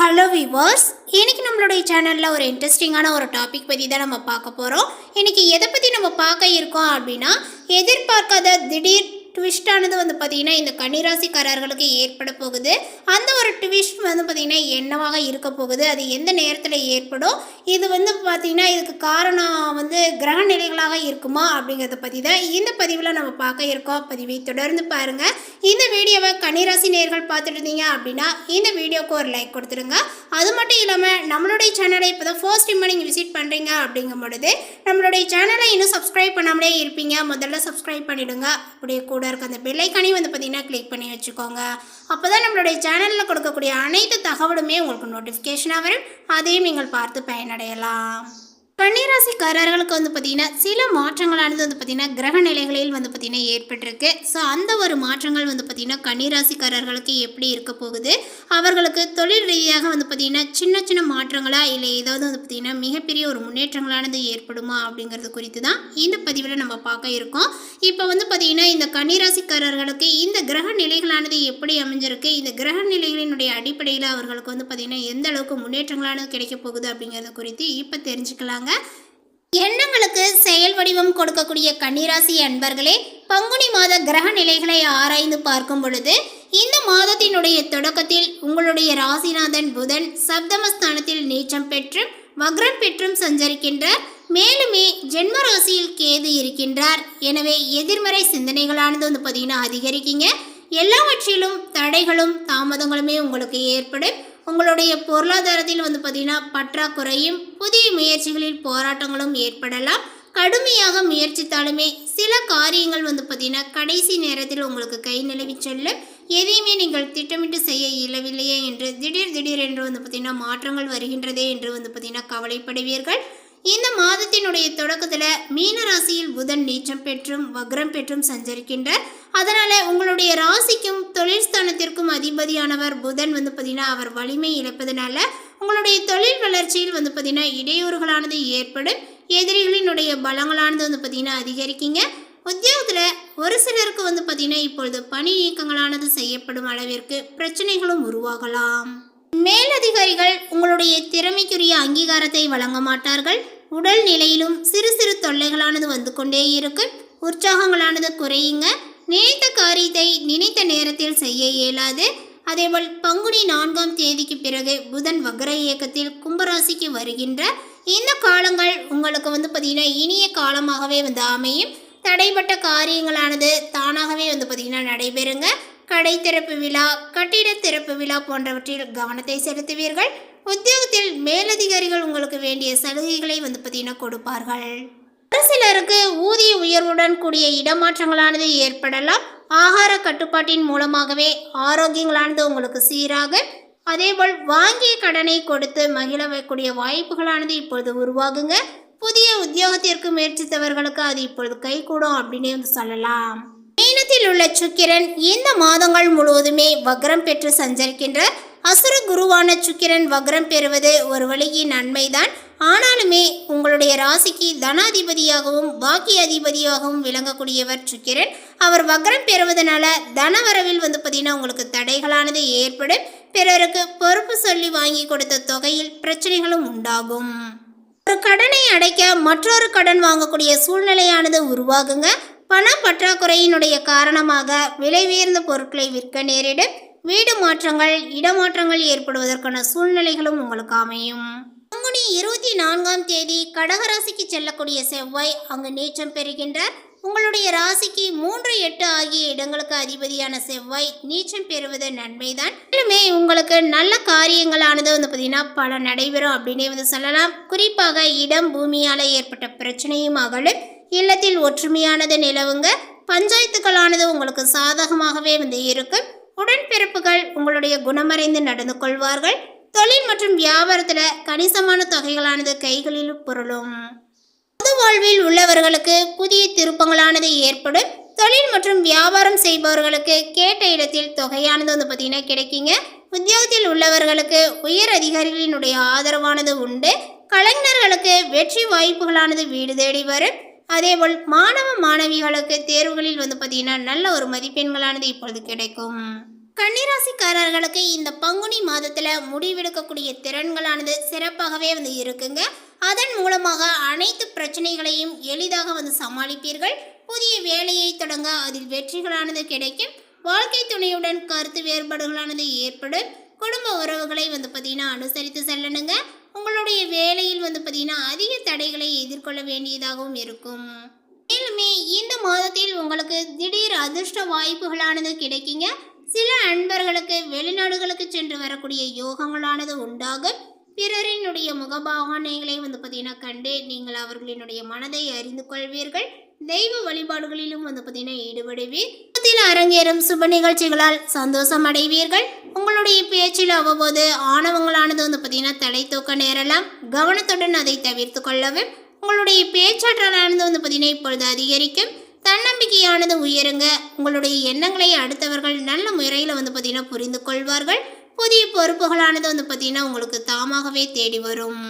Hello viewers இன்னைக்கு நம்மளுடைய சேனலில் ஒரு இன்ட்ரெஸ்டிங்கான ஒரு டாபிக் பற்றி தான் நம்ம பார்க்க போகிறோம் இன்றைக்கி எதை பற்றி நம்ம பார்க்க இருக்கோம் அப்படின்னா எதிர்பார்க்காத திடீர் ட்விஸ்டானது வந்து பார்த்திங்கன்னா இந்த கன்னிராசிக்காரர்களுக்கு ஏற்பட போகுது. அந்த ஒரு ட்விஸ்ட் வந்து பார்த்திங்கன்னா என்னவாக இருக்க போகுது? அது எந்த நேரத்தில் ஏற்படும்? இது வந்து பார்த்திங்கன்னா இதுக்கு காரணம் வந்து கிரக நிலைகளாக இருக்குமா? அப்படிங்கிறத பற்றி தான் இந்த பதிவில் நம்ம பார்க்க இருக்கோம். பதிவை தொடர்ந்து பாருங்கள் இந்த வீடியோவை கன்னிராசி நேர்கள் பார்த்துட்டு இருந்தீங்க அப்படின்னா இந்த வீடியோக்கு ஒரு லைக் கொடுத்துருங்க அது மட்டும் இல்லாமல் நம்மளுடைய சேனலை இப்போ தான் ஃபர்ஸ்ட் டைம் நீங்கள் விசிட் பண்ணுறீங்க அப்படிங்கும் பொழுது நம்மளுடைய சேனலை இன்னும் சப்ஸ்கிரைப் பண்ணாமலே இருப்பீங்க. முதல்ல சப்ஸ்கிரைப் பண்ணிவிடுங்க அப்படியே கூட இருக்க. அந்த பெல்லைக்கானே வந்து பார்த்தீங்கன்னா கிளிக் பண்ணி வச்சுக்கோங்க. அப்போ தான் நம்மளுடைய சேனலில் கொடுக்கக்கூடிய அனைத்து தகவலுமே உங்களுக்கு நோட்டிஃபிகேஷனாக வரும். அதையும் நீங்கள் பார்த்து பயனடையலாம். கன்னிராசிக்காரர்களுக்கு வந்து பார்த்திங்கன்னா சில மாற்றங்களானது வந்து பார்த்திங்கன்னா கிரக நிலைகளில் வந்து பார்த்திங்கன்னா ஏற்பட்டிருக்கு. ஸோ அந்த ஒரு மாற்றங்கள் வந்து பார்த்திங்கன்னா கன்னிராசிக்காரர்களுக்கு எப்படி இருக்க போகுது? அவர்களுக்கு தொழில் ரீதியாக வந்து பார்த்திங்கன்னா சின்ன சின்ன மாற்றங்களா? இல்லை ஏதாவது வந்து பார்த்திங்கன்னா மிகப்பெரிய ஒரு முன்னேற்றங்களானது ஏற்படுமா? அப்படிங்கிறது குறித்து தான் இந்த பதிவில் நம்ம பார்க்க இருக்கோம். இப்போ வந்து பார்த்திங்கன்னா இந்த கன்னிராசிக்காரர்களுக்கு இந்த கிரக நிலைகளானது எப்படி அமைஞ்சிருக்கு? இந்த கிரக நிலைகளினுடைய அடிப்படையில் அவர்களுக்கு வந்து பார்த்திங்கன்னா எந்த அளவுக்கு முன்னேற்றங்களானது கிடைக்க போகுது அப்படிங்கிறது குறித்து இப்போ தெரிஞ்சுக்கலாங்க. எண்ணங்களுக்கு செயல் வடிவம் கொடுக்கக்கூடிய கன்னிராசி அன்பர்களே பங்குனி மாத கிரக நிலைகளை ஆராய்ந்து பார்க்கும் பொழுது இந்த மாதத்தினுடைய தொடக்கத்தில் உங்களுடைய ராசிநாதன் புதன் சப்தமஸ்தானத்தில் நீச்சம் பெற்றும் வக்ரம் பெற்றும் சஞ்சரிக்கின்றார் மேலுமே ஜென்ம ராசியில் கேது இருக்கின்றார். எனவே எதிர்மறை சிந்தனைகளானது வந்து பார்த்தீங்கன்னா அதிகரிக்கீங்க. எல்லாவற்றிலும் தடைகளும் தாமதங்களுமே உங்களுக்கு ஏற்படும். உங்களுடைய பொருளாதாரத்தில் வந்து பார்த்தீங்கன்னா பற்றாக்குறையும் புதிய முயற்சிகளில் போராட்டங்களும் ஏற்படலாம். கடுமையாக முயற்சித்தாலுமே சில காரியங்கள் வந்து பார்த்தீங்கன்னா கடைசி நேரத்தில் உங்களுக்கு கை நிலவி செல்லும். எதையுமே நீங்கள் திட்டமிட்டு செய்ய இயலவில்லையே என்று திடீர் திடீர் என்று வந்து பார்த்தீங்கன்னா மாற்றங்கள் வருகின்றதே என்று வந்து பார்த்தீங்கன்னா கவலைப்படுவீர்கள். இந்த மாதத்தினுடைய தொடக்கத்தில் மீன ராசியில் புதன் நீச்சம் பெற்றும் வக்ரம் பெற்றும் சஞ்சரிக்கின்றார். அதனால் உங்களுடைய ராசிக்கும் தொழில் ஸ்தானத்திற்கும் அதிபதியானவர் புதன் வந்து பார்த்தீங்கன்னா அவர் வலிமை இழப்பதனால உங்களுடைய தொழில் வளர்ச்சியில் வந்து பார்த்தீங்கன்னா இடையூறுகளானது ஏற்படும். எதிரிகளினுடைய பலங்களானது வந்து பார்த்தீங்கன்னா அதிகரிக்குங்க. உத்தியோகத்தில் ஒரு சிலருக்கு வந்து பார்த்திங்கன்னா இப்பொழுது பணி நீக்கங்களானது செய்யப்படும் அளவிற்கு பிரச்சனைகளும் உருவாகலாம். மேலதிகாரிகள் உங்களுடைய திறமைக்குரிய அங்கீகாரத்தை வழங்க மாட்டார்கள். உடல் நிலையிலும் சிறு சிறு தொல்லைகளானது வந்து கொண்டே இருக்கும் உற்சாகங்களானது குறையுங்க. நினைத்த காரியத்தை நினைத்த நேரத்தில் செய்ய இயலாது. அதேபோல் பங்குனி நான்காம் தேதிக்கு பிறகு புதன் வக்ர இயக்கத்தில் கும்பராசிக்கு வருகின்ற இந்த காலங்கள் உங்களுக்கு வந்து பார்த்தீங்கன்னா இனிய காலமாகவே வந்து அமையும். தடைப்பட்ட காரியங்களானது தானாகவே வந்து பார்த்திங்கன்னா நடைபெறுங்க. கடை திறப்பு விழா கட்டிட திறப்பு விழா போன்றவற்றில் கவனத்தை செலுத்துவீர்கள். உத்தியோகத்தில் மேலதிகாரிகள் உங்களுக்கு வேண்டிய சலுகைகளை வந்து பார்த்தீங்கன்னா கொடுப்பார்கள். ஒரு சிலருக்கு ஊதிய உயர்வுடன் கூடிய இடமாற்றங்களானது ஏற்படலாம். ஆகார கட்டுப்பாட்டின் மூலமாகவே ஆரோக்கியங்களானது உங்களுக்கு சீராக அதேபோல் வாங்கிய கடனை கொடுத்து மகிழ வைக்கக்கூடிய வாய்ப்புகளானது இப்பொழுது உருவாகுங்க. புதிய உத்தியோகத்திற்கு முயற்சித்தவர்களுக்கு அது இப்பொழுது கைகூடும் அப்படின்னே வந்து சொல்லலாம். மீனத்தில் உள்ள சுக்கிரன் இந்த மாதங்கள் முழுவதுமே வக்ரம் பெற்று சஞ்சரிக்கின்ற அசுர குருவான சுக்கிரன் வக்ரம் பெறுவது ஒரு வழியின் நன்மைதான். ஆனாலுமே உங்களுடைய ராசிக்கு தனாதிபதியாகவும் பாக்கிய அதிபதியாகவும் விளங்கக்கூடியவர் சுக்கிரன். அவர் வக்ரம் பெறுவதனால தனவரவில் வந்து பார்த்தீங்கன்னா உங்களுக்கு தடைகளானது ஏற்படும். பிறருக்கு பொறுப்பு சொல்லி வாங்கி கொடுத்த தொகையில் பிரச்சனைகளும் உண்டாகும். ஒரு கடனை அடைக்க மற்றொரு கடன் வாங்கக்கூடிய சூழ்நிலையானது உருவாகுங்க. பண பற்றாக்குறையினுடைய காரணமாக விலை உயர்ந்த பொருட்களை விற்க நேரிடும். வீடு மாற்றங்கள் இடமாற்றங்கள் ஏற்படுவதற்கான சூழ்நிலைகளும் உங்களுக்கு அமையும். பங்குனி இருபத்தி நான்காம் தேதி கடகராசிக்கு செல்லக்கூடிய செவ்வாய் அங்கு நீச்சம் பெறுகின்றார். உங்களுடைய ராசிக்கு மூன்று எட்டு ஆகிய இடங்களுக்கு அதிபதியான செவ்வாய் நீச்சம் பெறுவது நன்மைதான். மேலுமே உங்களுக்கு நல்ல காரியங்களானது வந்து பார்த்தீங்கன்னா பல நடைபெறும் அப்படின்னே வந்து சொல்லலாம். குறிப்பாக இடம் பூமியால் ஏற்பட்ட பிரச்சனையும் அகலும். இல்லத்தில் ஒற்றுமையானது நிலவுங்க. பஞ்சாயத்துக்களானது உங்களுக்கு சாதகமாகவே வந்து இருக்கும் உடன்பிறப்புகள் உங்களுடைய குணமறைந்து நடந்து கொள்வார்கள். தொழில் மற்றும் வியாபாரத்தில் கணிசமான தொகைகளானது கைகளில் பொருளும். பொது வாழ்வில் உள்ளவர்களுக்கு புதிய திருப்பங்களானது ஏற்படும். தொழில் மற்றும் வியாபாரம் செய்பவர்களுக்கு கேட்ட இடத்தில் தொகையானது வந்து பார்த்தீங்கன்னா கிடைக்குங்க. உத்தியோகத்தில் உள்ளவர்களுக்கு உயர் அதிகாரிகளினுடைய ஆதரவானது உண்டு. கலைஞர்களுக்கு வெற்றி வாய்ப்புகளானது வீடு தேடி வரும். அதேபோல் மாணவ மாணவிகளுக்கு தேர்வுகளில் வந்து பார்த்தீங்கன்னா நல்ல ஒரு மதிப்பெண்களானது இப்பொழுது கிடைக்கும். கன்னிராசிக்காரர்களுக்கு இந்த பங்குனி மாதத்தில் முடிவெடுக்கக்கூடிய திறன்களானது சிறப்பாகவே வந்து இருக்குங்க. அதன் மூலமாக அனைத்து பிரச்சனைகளையும் எளிதாக வந்து சமாளிப்பீர்கள். புதிய வேலையை தொடங்க அதில் வெற்றிகளானது கிடைக்கும். வாழ்க்கை துணையுடன் கருத்து வேறுபாடுகளானது ஏற்படும். குடும்ப உறவுகளை வந்து பார்த்தீங்கன்னா அனுசரித்து செல்லணுங்க. உங்களுடைய வேலையில் வந்து பார்த்தீங்கன்னா அதிக தடைகளை எதிர்கொள்ள வேண்டியதாகவும் இருக்கும். மேலுமே இந்த மாதத்தில் உங்களுக்கு திடீர் அதிர்ஷ்ட வாய்ப்புகளானது கிடைக்குங்க. சில அன்பர்களுக்கு வெளிநாடுகளுக்கு சென்று வரக்கூடிய யோகங்களானது உண்டாகும். பிறரினுடைய முகபாவனைகளை வந்து பார்த்தீங்கன்னா கண்டு நீங்கள் அவர்களினுடைய மனதை அறிந்து கொள்வீர்கள். தெய்வ வழிபாடுகளிலும் வந்து பார்த்தீங்கன்னா ஈடுபடுவீர். அரங்கேறும் சுப நிகழ்ச்சிகளால் சந்தோஷம் அடைவீர்கள். உங்களுடைய பேச்சில் அவ்வப்போது ஆணவங்களானது வந்து பார்த்தீங்கன்னா தலை தூக்க நேரலாம். கவனத்துடன் அதை தவிர்த்து கொள்ளவும் உங்களுடைய பேச்சாற்றலானது வந்து பார்த்தீங்கன்னா இப்பொழுது அதிகரிக்கும். தன்னம்பிக்கையானது உயருங்க. உங்களுடைய எண்ணங்களை அடுத்தவர்கள் நல்ல முறையில் வந்து பார்த்தீங்கன்னா புரிந்து கொள்வார்கள். புதிய பொறுப்புகளானது வந்து பார்த்தீங்கன்னா உங்களுக்கு தாமாகவே தேடி வரும்.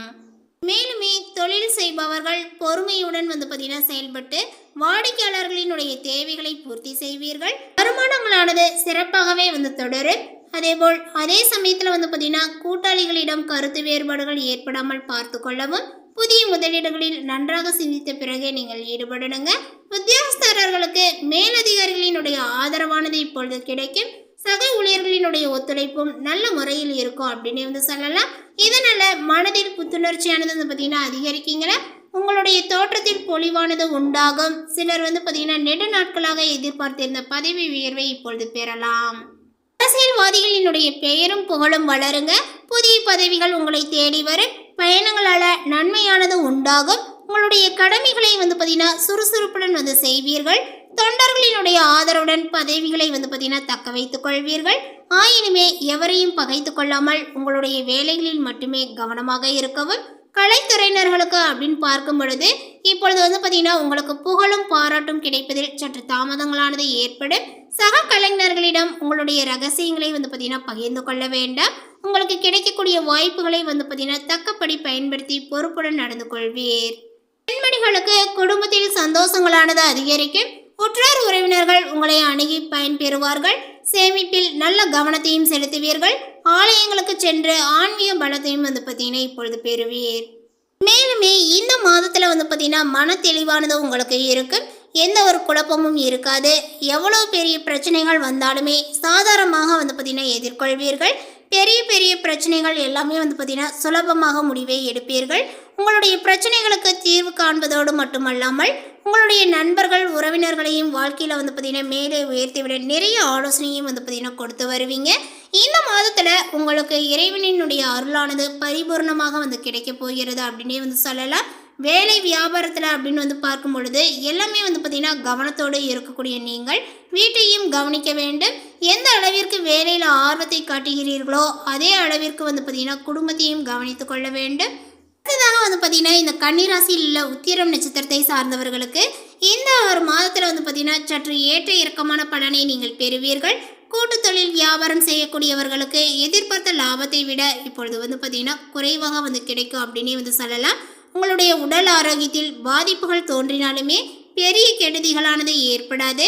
மேலுமே தொழில் செய்பவர்கள் பொறுமையுடன் வந்து பார்த்தீங்கன்னா செயல்பட்டு வாடிக்கையாளர்களினுடைய தேவைகளை பூர்த்தி செய்வீர்கள். வருமானங்களானது சிறப்பாகவே வந்து தொடரும். அதேபோல் அதே சமயத்தில் வந்து பார்த்தீங்கன்னா கூட்டாளிகளிடம் கருத்து வேறுபாடுகள் ஏற்படாமல் பார்த்து கொள்ளவும் புதிய முதலீடுகளில் நன்றாக சிந்தித்த பிறகே நீங்கள் ஈடுபடணுங்க. உத்தியோகஸ்தரர்களுக்கு மேலதிகாரிகளினுடைய ஆதரவானது இப்பொழுது கிடைக்கும். சக ஊழியர்களினுடைய ஒத்துழைப்பும் நல்ல முறையில் இருக்கும் அப்படின்னு வந்து சொல்லலாம். இதனால மனதில் புத்துணர்ச்சியானது வந்து பார்த்தீங்கன்னா அதிகரிக்கீங்களா உங்களுடைய தோற்றத்தில் பொலிவானது உண்டாகும். சிலர் வந்து பார்த்தீங்கன்னா நெடு நாட்களாக எதிர்பார்த்திருந்த பதவி உயர்வை இப்பொழுது பெறலாம். அரசியல்வாதிகளினுடைய பெயரும் புகழும் வளருங்க. புதிய பதவிகள் உங்களை தேடி வரும் பயணங்களால் நன்மையானது உண்டாகும். உங்களுடைய கடமைகளை வந்து பார்த்தீங்கன்னா சுறுசுறுப்புடன் வந்து செய்வீர்கள். தொண்டர்களினுடைய ஆதரவுடன் பதவிகளை வந்து பார்த்தீங்கன்னா தக்க வைத்துக் கொள்வீர்கள். ஆயினுமே எவரையும் பகைத்து கொள்ளாமல் உங்களுடைய வேலைகளில் மட்டுமே கவனமாக இருக்கவும் கலைத்துறையினர்களுக்கு அப்படின்னு பார்க்கும் பொழுது இப்பொழுது வந்து பார்த்தீங்கன்னா உங்களுக்கு புகழும் பாராட்டும் கிடைப்பதில் சற்று தாமதங்களானது ஏற்படும். சக கலைஞர்களிடம் உங்களுடைய ரகசியங்களை வந்து பார்த்தீங்கன்னா பகிர்ந்து கொள்ள வேண்டாம். உங்களுக்கு கிடைக்கக்கூடிய வாய்ப்புகளை வந்து பார்த்தீங்கன்னா தக்கப்படி பயன்படுத்தி பொறுப்புடன் நடந்து கொள்வீர். பெண்மணிகளுக்கு குடும்பத்தில் சந்தோஷங்களானது அதிகரிக்கும். உற்றார் உறவினர்கள் உங்களை அணுகி பயன்பெறுவார்கள். சேமிப்பில் நல்ல கவனத்தையும் செலுத்துவீர்கள். ஆலயங்களுக்கு சென்று ஆன்மீக பலத்தையும் வந்து பார்த்தீங்கன்னா இப்பொழுது பெறுவீர். மேலுமே இந்த மாதத்தில் வந்து பார்த்தீங்கன்னா மன தெளிவானது உங்களுக்கு இருக்குது எந்த ஒரு குழப்பமும் இருக்காது. எவ்வளோ பெரிய பிரச்சனைகள் வந்தாலுமே சாதாரணமாக வந்து பார்த்திங்கன்னா எதிர்கொள்வீர்கள். பெரிய பெரிய பிரச்சனைகள் எல்லாமே வந்து பார்த்திங்கன்னா சுலபமாக முடிவை எடுப்பீர்கள். உங்களுடைய பிரச்சனைகளுக்கு தீர்வு காண்பதோடு மட்டுமல்லாமல் உங்களுடைய நண்பர்கள் உறவினர்களையும் வாழ்க்கையில் வந்து பார்த்தீங்கன்னா மேலே உயர்த்திவிட நிறைய ஆலோசனையும் வந்து பார்த்தீங்கன்னா கொடுத்து வருவீங்க. இந்த மாதத்தில் உங்களுக்கு இறைவனினுடைய அருளானது பரிபூர்ணமாக வந்து கிடைக்க போகிறது அப்படின்னே வந்து சொல்லலாம். வேலை வியாபாரத்தில் அப்படின்னு வந்து பார்க்கும் பொழுது எல்லாமே வந்து பார்த்திங்கன்னா கவனத்தோடு இருக்கக்கூடிய நீங்கள். வீட்டையும் கவனிக்க வேண்டும். எந்த அளவிற்கு வேலையில் ஆர்வத்தை காட்டுகிறீர்களோ அதே அளவிற்கு வந்து பார்த்திங்கன்னா குடும்பத்தையும் கவனித்து கொள்ள வேண்டும். அடுத்ததாக வந்து பார்த்தீங்கன்னா இந்த கன்னிராசியில் உள்ள உத்திரம் நட்சத்திரத்தை சார்ந்தவர்களுக்கு இந்த ஒரு மாதத்தில் வந்து பார்த்தீங்கன்னா சற்று ஏற்ற இறக்கமான பலனை நீங்கள் பெறுவீர்கள். கூட்டு தொழில் வியாபாரம் செய்யக்கூடியவர்களுக்கு எதிர்பார்த்த லாபத்தை விட இப்பொழுது வந்து பார்த்திங்கன்னா குறைவாக வந்து கிடைக்கும் அப்படின்னே வந்து சொல்லலாம். உங்களுடைய உடல் ஆரோக்கியத்தில் பாதிப்புகள் தோன்றினாலுமே பெரிய கெடுதிகளானது ஏற்படாது.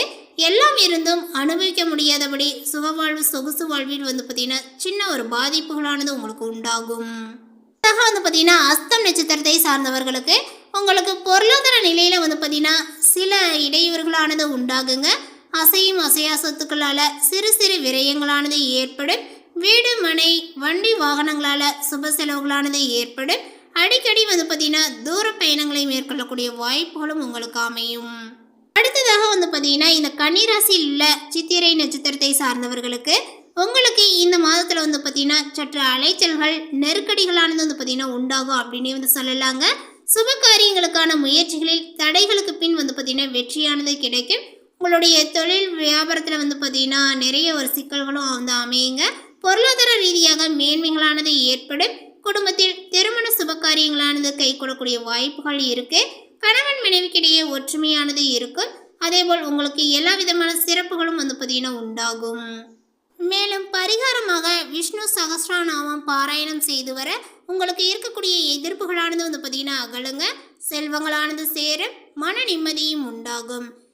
எல்லாம் இருந்தும் அனுபவிக்க முடியாதபடி சுகவாழ்வு சொகுசு வாழ்வில் வந்து பார்த்தீங்கன்னா சின்ன ஒரு பாதிப்புகளானது உங்களுக்கு உண்டாகும். அதாக வந்து பார்த்தீங்கன்னா அஸ்தம் நட்சத்திரத்தை சார்ந்தவர்களுக்கு உங்களுக்கு பொருளாதார நிலையில் வந்து பார்த்திங்கன்னா சில இடையூறுகளானது உண்டாகுங்க. அசையும் அசையா சொத்துக்களால் சிறு சிறு விரயங்களானது ஏற்படும். வீடு மனை வண்டி வாகனங்களால் சுப செலவுகளானது ஏற்படும். அடிக்கடி வந்து பார்த்தீங்கன்னா தூர பயணங்களை மேற்கொள்ளக்கூடிய வாய்ப்புகளும் உங்களுக்கு அமையும். அடுத்ததாக வந்து பார்த்தீங்கன்னா இந்த கன்னிராசியில் உள்ள சித்திரை நட்சத்திரத்தை சார்ந்தவர்களுக்கு உங்களுக்கு இந்த மாதத்தில் வந்து பார்த்தீங்கன்னா சற்று அலைச்சல்கள் நெருக்கடிகளானது வந்து பார்த்தீங்கன்னா உண்டாகும் அப்படின்னே வந்து சொல்லலாங்க. சுப காரியங்களுக்கான முயற்சிகளில் தடைகளுக்கு பின் வந்து பார்த்தீங்கன்னா வெற்றியானது கிடைக்கும். உங்களுடைய தொழில் வியாபாரத்தில் வந்து பார்த்தீங்கன்னா நிறைய ஒரு சிக்கல்களும் வந்து அமையுங்க. பொருளாதார ரீதியாக மேன்மைகளானது ஏற்படும். குடும்பத்தில் திருமண சுபகாரியங்களானது கை கொடுக்கக்கூடிய வாய்ப்புகள் இருக்குது கணவன் மனைவிக்கிடையே ஒற்றுமையானது இருக்கும். அதேபோல் உங்களுக்கு எல்லா விதமான சிறப்புகளும் வந்து பார்த்தீங்கன்னா உண்டாகும். மேலும் பரிகாரமாக விஷ்ணு சகசிரநாமம் பாராயணம் செய்து வர உங்களுக்கு இருக்கக்கூடிய எதிர்ப்புகளானது வந்து பார்த்தீங்கன்னா அகலுங்க. செல்வங்களானது சேரும். மன நிம்மதியும் உண்டாகும்.